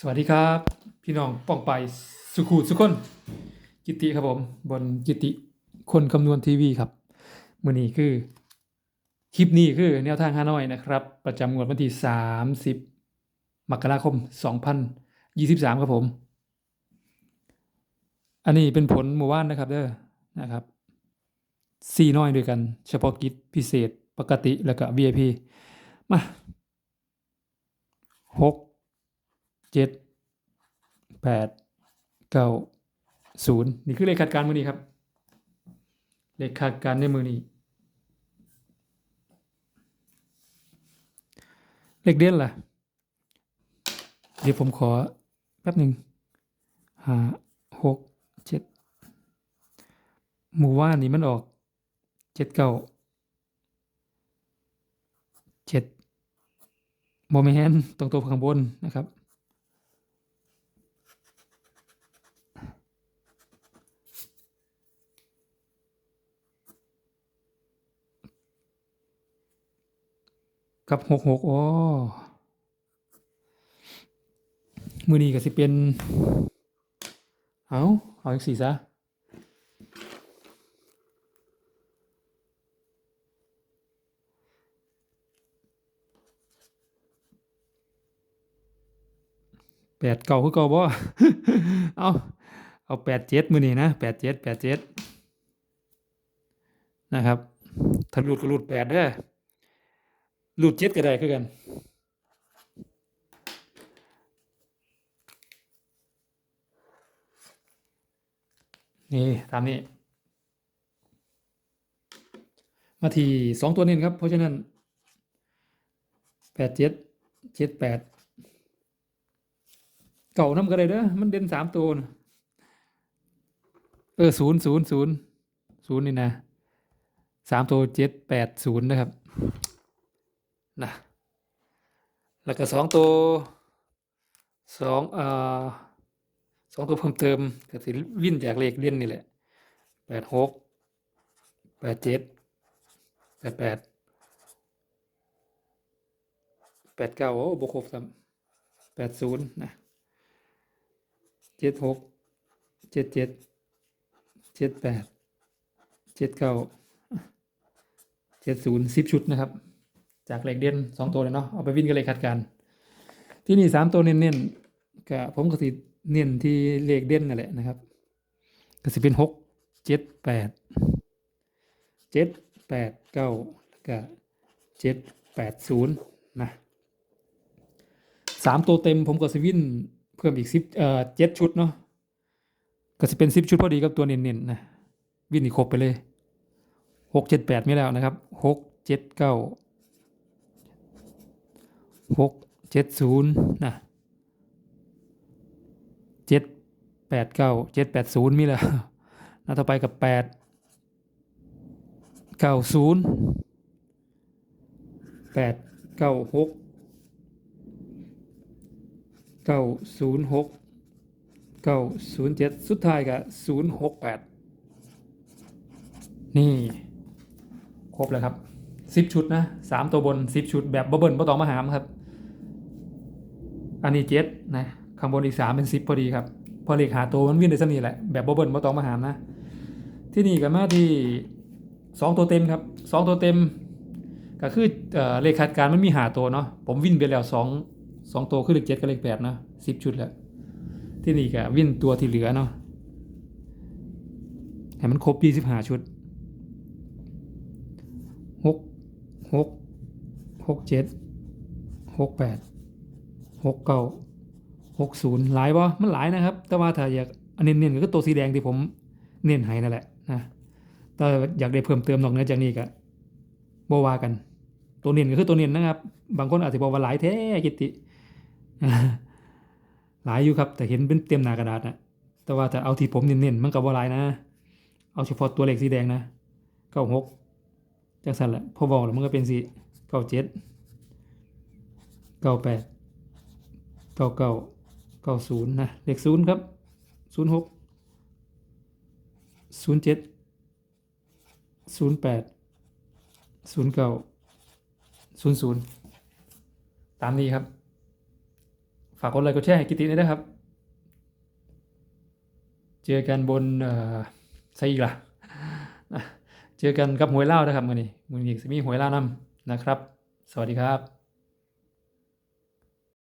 สวัสดีครับ พี่น้องป้องไปสุขูสุขคนกิติครับผมบนกิติคนคำนวณทีวีครับมือนี้คือ คลิปนี้คือแนวทางฮานอยนะครับ ประจำงวดวันที่ 30 มกราคม 2023 ครับผม อันนี้เป็นผลหมู่บ้านนะครับเด้อนะครับสี่น้อยด้วยกัน เฉพาะกิจพิเศษปกติแล้วก็ VIP มาหก เจ็ดแปดเก้าศูนย์นี่คือเลขคาดการณ์มือนี้ครับ เลขคาดการณ์ในมือนี้ เลขเด่นล่ะ เดี๋ยวผมขอแป๊บหนึ่งห้าหกเจ็ดหมู่ว่านี่มันออกเจ็ดเก้าเจ็ดโมเมนตรงตัวข้างบนนะครับ กับหกหกอ๋อมือนี้ก็สิเป็น เอาเอาอีกสี่ซะแปดเก่าคือเก่าบ่เอาเอาแปดเจ็ดมือนี้นะแปดเจ็ดแปดเจ็ดนะครับถ้าหลุดก็หลุดแปดเด้อ หลุดเจ็ดก็ได้คือกัน นี่ตามนี้ มาทีสองตัวนี้ครับ เพราะฉะนั้นแปดเจ็ดเจ็ดแปดเก่าน้ำก็ได้เด้อมันเด่นสามตัวนะเออศูนย์ศูนย์ศูนย์ศูนย์นี่นะสามตัวเจ็ดแปดศูนย์นะครับ นะแล้วก็สองตัวสองเอ่อสองตัวเพิ่มเติมก็สิวิ่นจากเลขเล่นนี่แหละแปดหกแปดเจ็ดแปดแปดแปดเก้าโอ้บวกครบซ้ำแปดศูนย์นะเจ็ดหกเจ็ดเจ็ดเจ็ดแปดเจ็ดเก้าเจ็ดศูนย์สิบชุดนะครับ จากเหลขเด่นสองตัวเลยเนาะเอาไปวิ่งกันเลยคาดการณ์ที่นี่สามตัวเน้นๆก็ผมก็สิเน้นที่เหลขเด่นนั่นแหละนะครับก็สิเป็นหกเจ็ดแปดเจ็ดแปดเก้าแล้วก็เจ็ดแปดศูนย์นะสามตัวเต็มผมก็สิวินเพิ่มอีกสิบเอ่อเจ็ดชุดเนาะก็สิเป็นสิบชุดพอดีกับตัวเน้นๆนะวินอีกครบไปเลยหกเจ็ดแปดไม่แล้วนะครับหกเจ็ดเก้า หกเจ็ดศูนย์นะเจ็ดแปดเก้าเจ็ดแปดศูนย์มีแล้วนะต่อไปกับแปดเก้าศูนย์แปดเก้าหกเก้าศูนย์หกเก้าศูนย์เจ็ดสุดท้ายกับศูนย์หกแปดนี่ ครบแล้วครับสิบชุดนะสามตัวบนสิบชุดแบบบเบิ้ลบ่ต้องมาหามครับ อันนี้เจ็ดนะข้างบนอีกสามเป็นสิบพอดีครับ พอเลขหาตัวมันวิ่งได้สนี่แหละ แบบบเบิ้ลบ่ต้องมาหามนะ ที่นี่กันมาที่สองตัวเต็มครับสองตัวเต็ม ก็คือเอ่อเลขคาดการ์มันมีหาตัวเนาะผมวิ่นไปแล้วสองสองตัวคือเลขเจ็ดกับเลขแปดนะสิบชุดแล้ว ที่นี่ก็วิ่นตัวที่เหลือเนาะให้มันครบยี่สิบห้าชุดหกหกหกเจ็ดหกแปด หกเก้าหกศูนย์หลายบ่มันหลายนะครับ แต่ว่าถ้าอยากอันเน้นๆก็คือตัวสีแดงที่ผมเน้นให้นั่นแหละนะแต่อยากได้เพิ่มเติมนอกเหนือจากนี้ก็บว่ากัน ตัวเน้นก็คือตัวเน้นนะครับ บางคนอาจจะบอกว่าหลายแท้กิติหลายอยู่ครับ แต่เห็นเป็นเต็มหน้ากระดาษนะแต่ว่าถ้าเอาที่ผมเน้นๆมันก็บ่หลายนะ เอาเฉพาะตัวเลขสีแดงนะเก้าหกจังสันแหละพอบอกแล้วมันก็เป็นสีเก้าเจ็ดเก้าแปด เก้าเก้าเก้าศูนย์นะเลขศูนย์ครับศูนย์หกศูนย์เจ็ดศูนย์แปดศูนย์เก้าศูนย์ศูนย์ตามนี้ครับ ฝากกดไลค์กดแชร์ให้กิติด้วยนะครับ เจอกันบนเอ่อไซอีกล่ะเจอกันกับหวยเล่านะครับมือนี้มือนี้จะมีหวยเล่าวนำนะครับ สวัสดีครับ